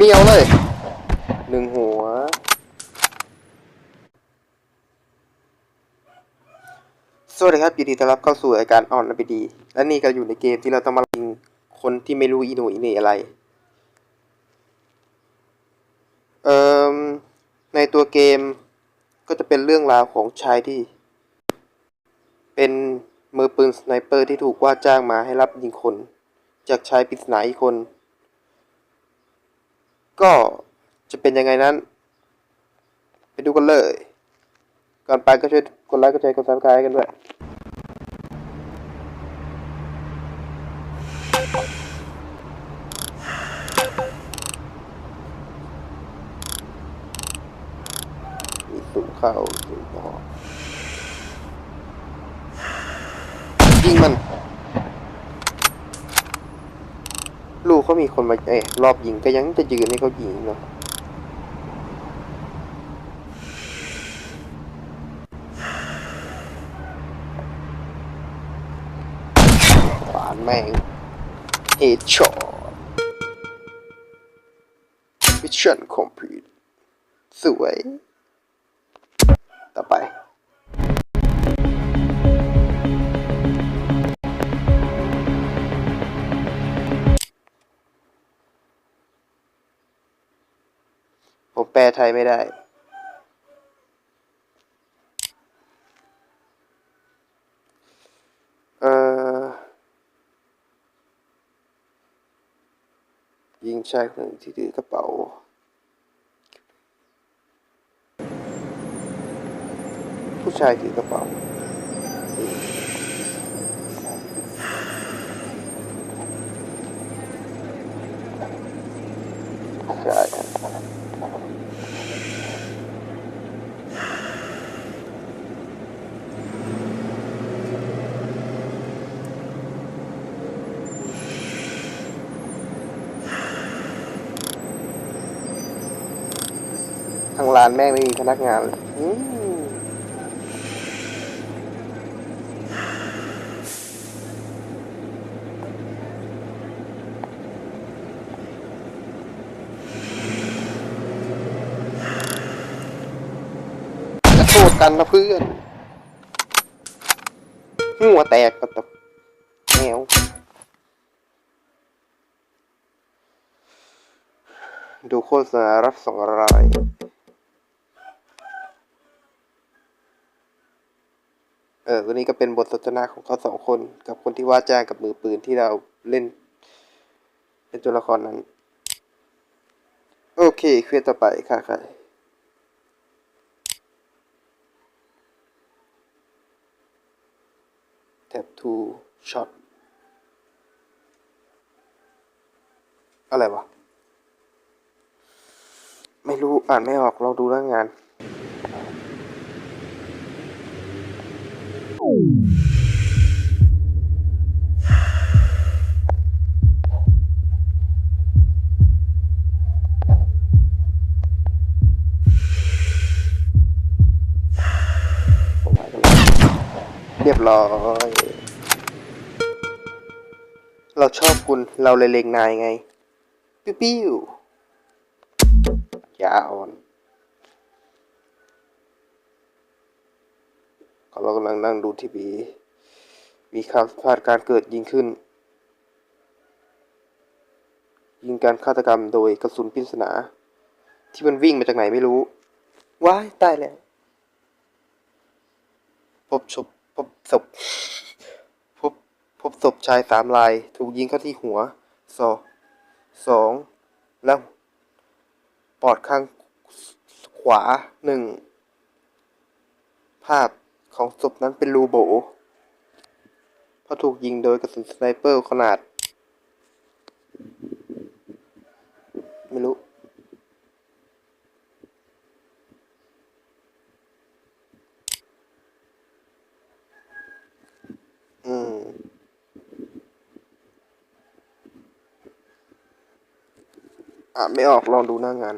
เมียวเลยหนึ่งหัว สวัสดีครับยินดีต้อนรับเข้าสู่รายการออนอ d ดี และนี่ก็อยู่ในเกมที่เราต้องมายิงคนที่ไม่รู้อีโหนอีเหน่อะไร เอ่อ ในตัวเกมก็จะเป็นเรื่องราวของชายที่ เป็นมือปืนสไนเปอร์ที่ถูกว่าจ้างมาให้รับยิงคน จากชายปริศนาอีกคน ก็จะเป็นยังไงนั้น ไปดูกันเลย ก่อนไปก็ช่วยกดไลค์กดแชร์กดซับสไครต์กันด้วยมีสูงเข้าสูงออกยิงมัน ลูก เขามีคนมาเอ้รอบยิงก็ยังจะยืนให้เขายิงเนาะปานแม่งเฮดช็อตมิชชั่นคอมพลีทสวย ต่อไป ลไทยไม่ได้ เอ่อ ยิงชายคนหนึ่งที่ถือกระเป๋าผู้ชายถือกระเป๋า ใช่ครับทางร้าน แม่งไม่มีพนักงานอืมจะโทษกันนะเพื่อน หัวแตกกระตกแมวดูโฆษณารับส่งอะไเออวันนี้ก็เป็นบทสนทนาของเขาสองคน กับคนที่ว่าจ้างกับมือปืนที่เราเล่น เป็นตัวละครนั้น โอเคเคลียร์ต่อไปค่ะค่ะแท็บทูช็อตอะไรวะ ไม่รู้อ่านไม่ออกลองดูหน้างาน ผมหายไปแล้ว เรียบร้อย เราชอบคุณ เราเลยเลงนายไง ปิ้วปิ้วยาอ่อน เรากำลังนั่งดูทีวีมีข่าวพลาดการเกิดยิงขึ้น ยิงการฆาตกรรมโดยกระสุนปริศนา ที่มันวิ่งมาจากไหนไม่รู้ ว้ายตายแล้ว พบศพพบศพพบพบศพชายสามราย ถูกยิงเข้าที่หัวสอสองแล้วปอดข้างขวาหนึ่งภาพ ของศพนั้นเป็นรูโบเพราะถูกยิงโดยกระสุนสไนเปอร์ขนาด ไม่รู้ อืม อะ ไม่ออกลองดูหน้างาน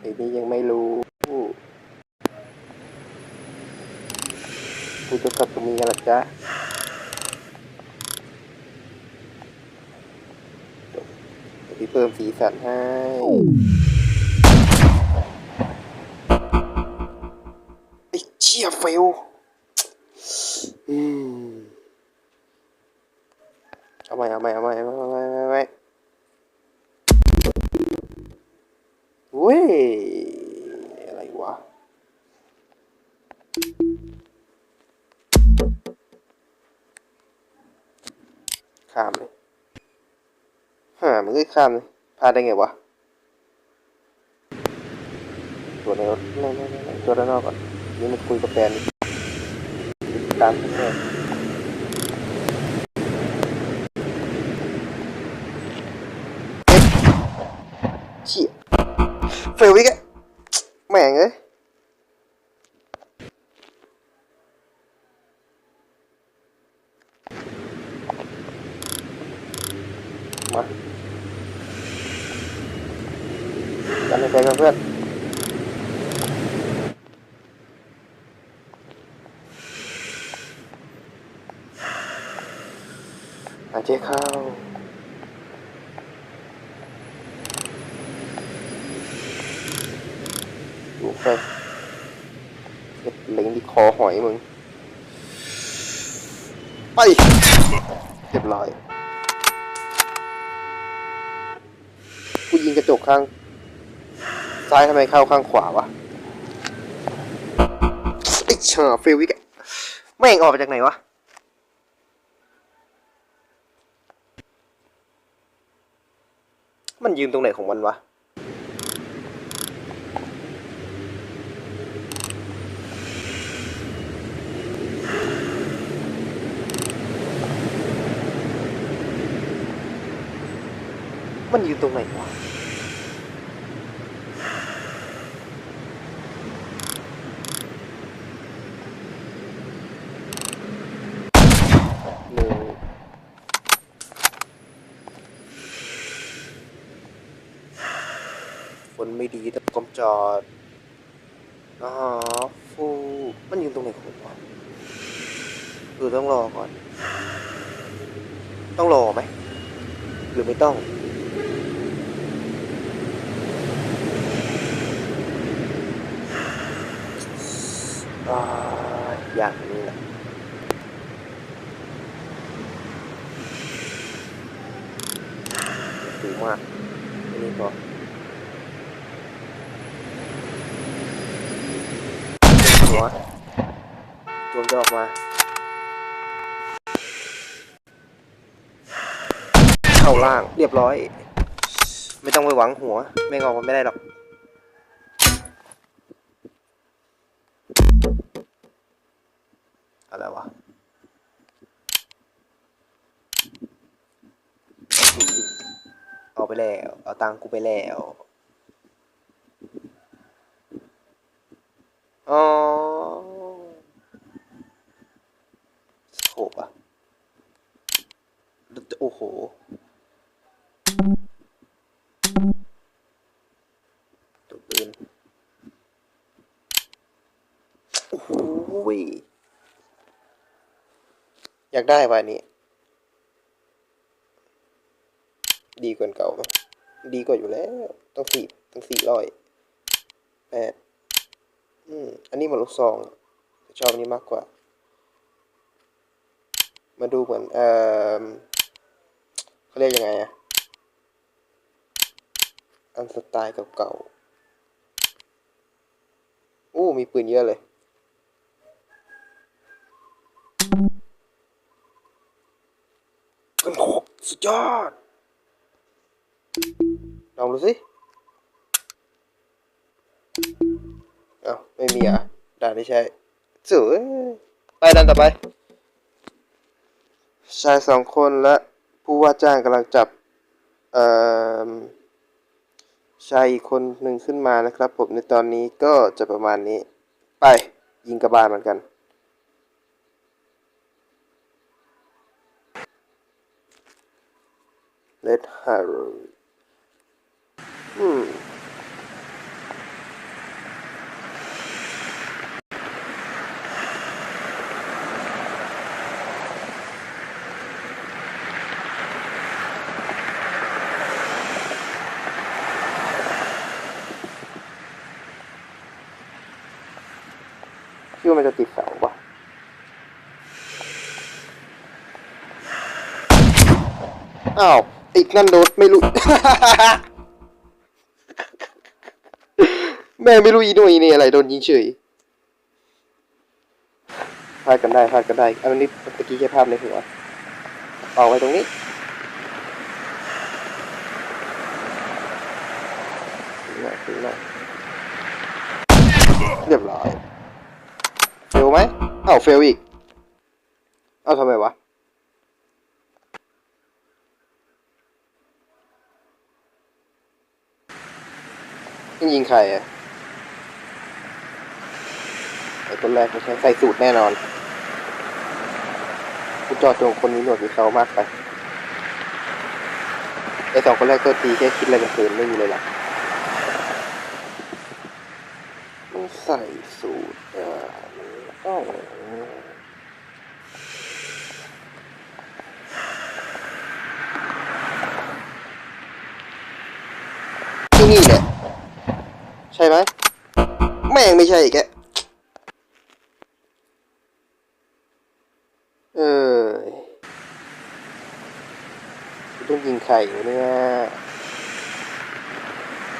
ไอ้นี่ยังไม่รู้กูจะกับตรงนี้กันหรอจ๊ะพี่เพิ่มสีสันให้ไอ้เชี่ยเฟลอืมเอาใหม่เอาใหม่เอาใหม่เอาใหม่เอาใหม่ ว้ย อะไรวะ ข้ามเลยฮ่ามันก็ข้ามเลยพลาดได้ไงวะ ตัวในรถไม่ไม่ไม่ตัวด้านนอกก่อน นี่มันคุยกับแฟนตามแฟนเชี่ย เฟลอีกอะแม่งเอ้ยมากันในใจกันเพื่อน หายใจเข้า ดูไปเห็ดเล็งที่ค อหอยมึง ไปเรียบร้อย กูยิงกระจกข้าง ซ้ายทำไมเข้าข้างขวาวะไอ้เชอฟิลวิกแม่งออกมาจากไหนวะมันยืนตรงไหนของมันวะ มันอยืนตรงไหนวะหนึ่งฝนไม่ดีแต้องกลมจอดอ๋อฟูมันยืนตรงไหนของผมวะคือต้องรอก่อน ต้องรอไหม หรือไม่ต้อง อ่าอ ย่างนี้แหละสูงมากอันนี้ก็หัวจวงจะออกมาเข้าล่างเรียบร้อย ไม่ต้องไปหวังหัว ไม่งออกมาไม่ได้หรอก ไปแล้ว เอาตังกูไปแล้วอ๋อโคปอะโอ้โหตัวปืนโอ้โหยอยากได้ป่ะอันนี้ ดีกว่าเก่าไหมดีกว่าอยู่แล้ว ต้องสี่ต้องสี่ร้อยแปดอืมอันนี้เหมือนลูกซอง ชอบอันนี้มากกว่า มาดูเหมือน เอ่อเขาเรียกยังไงอะอันสไตล์เก่าๆอู้มีปืนเยอะเลยปืนโคกสุดยอด ลองดูสิเอ้าไม่มีอะด่านไม่ใช่สวยไปดันต่อไป ชายสองคนและผู้ว่าจ้างกำลังจับชายอีกคนหนึ่งขึ้นมานะครับผมในตอนนี้ก็จะประมาณนี้ ไปยิงกระบาลเหมือนกัน Let her อืมคิดว่ามันจะติดเสาป่ะอ้าว อีกนั่นโดดไม่รู้ แม่ไม่รู้อีโน่อีนี่อะไรโดนยิงเฉยพลาดกันได้พลาดกันได้อันนี้เมื่อกี้แค่ภาพในหัวเอาไว้ตรงนี้ถึงหน่อยถึงหน่อยเรียบร้อยเฟลไหมเอ้าเฟลอีก เอ้าทำไมวะยิงยิงใครอะ ไอ้นแรกไม่ใช่ใส่สูตรแน่นอนกูจอดตรงคนนี้หนวดมีเขามากไปไอสองคนแรกก็ตีแค่คิดอะไรกันเกินไม่มีเลยหรอกมันใส่สูตรอะอ้าวที่นี่แหละใช่ไหมแม่งไม่ใช่อีกแกเออกูต้อง ยิงไข่อยู่เนี่ย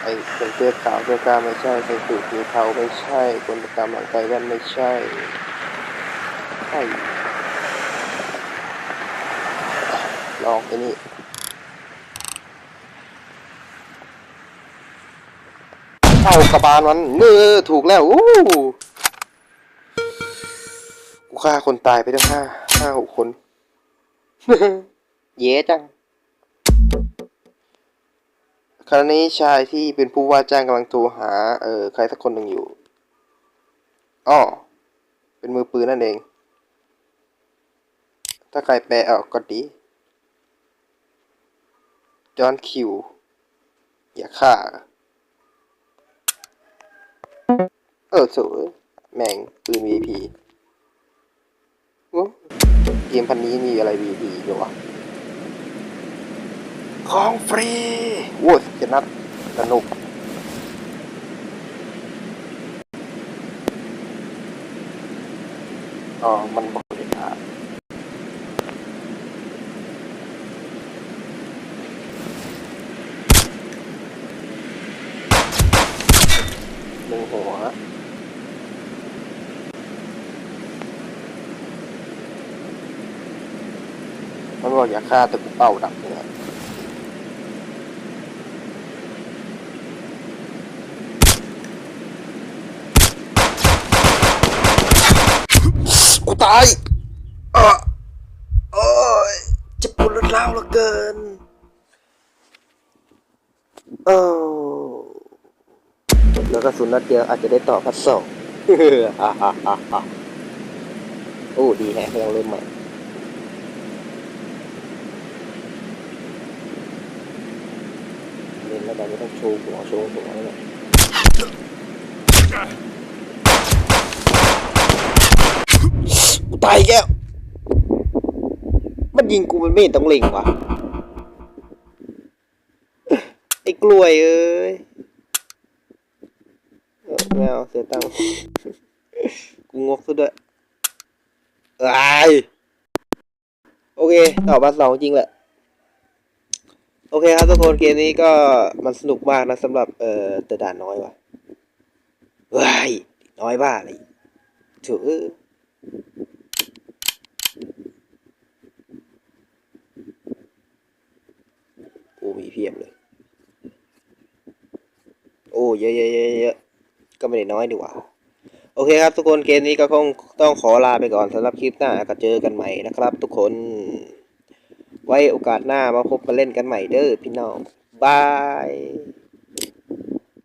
ไอ้คนเสื้อขาวเสื้อกล้าไม่ใช่ใส่สูทมีเขาไม่ใช่ คนตามหลังไกแว่นไม่ใช่ใช่ลองไอ้นี่เอากระบาลมันเนื้อถูกแล้วอู้กูฆ่าคนตายไปตั้งห้าห้าหกคน เย้จัง ขณะนี้ชายที่เป็นผู้ว่าจ้างกำลังโทรหาเออใครสักคนหนึ่งอยู่อ้อเป็นมือปืนนั่นเอง ถ้าใครแปลออกก็ดี จอห์นคิว อย่าฆ่า เออสวยแม่งปืน VP เกมพันนี้มีอะไร VP เดี๋ยวะ ของฟรีโว้ยจะนัดสนุกอ๋อมันบอกเลยครหนึ่งหัวมันบอกอย่าฆ่าแต่กูเป้าดับเนี่ยกู ตายเออโอ้ยจะปวดรุนแรงเหลือเกินโอ้แล้วก็สุนนัดเดียวอาจจะได้ต่อพัดสองฮ่าฮ่าฮ่าฮ่าโอ้ดีแฮะยังเริ่มใหม่เล่นแล้วแบบไม่ต้องโชว์หัวโชว์หัวแล้วเนี่ย กูตาอีกแล้ว มันยิงกูมันไม่เห็นต้องเล็งวะไอ้กล้วยเอ้ยไม่เอาเสียตังค์กูงกซะด้วยไอโอเค ต่อมาสองจริงแหละ โอเคครับทุกคนเกมนี้ก็มันสนุกมากนะสำหรับเอ่อแต่ด่านน้อยว่ะว้ายน้อยบ้าอะไรถือมีเพียบเลย โอ้ เยอะเยอะเยอะเยอะก็ไม่ได้น้อยดีกว่า โอเคครับทุกคนเกมนี้ก็คงต้องขอลาไปก่อนสำหรับคลิปหน้าก็เจอกันใหม่นะครับ ทุกคน ไว้โอกาสหน้ามาพบมาเล่นกันใหม่เด้อพี่น้องบาย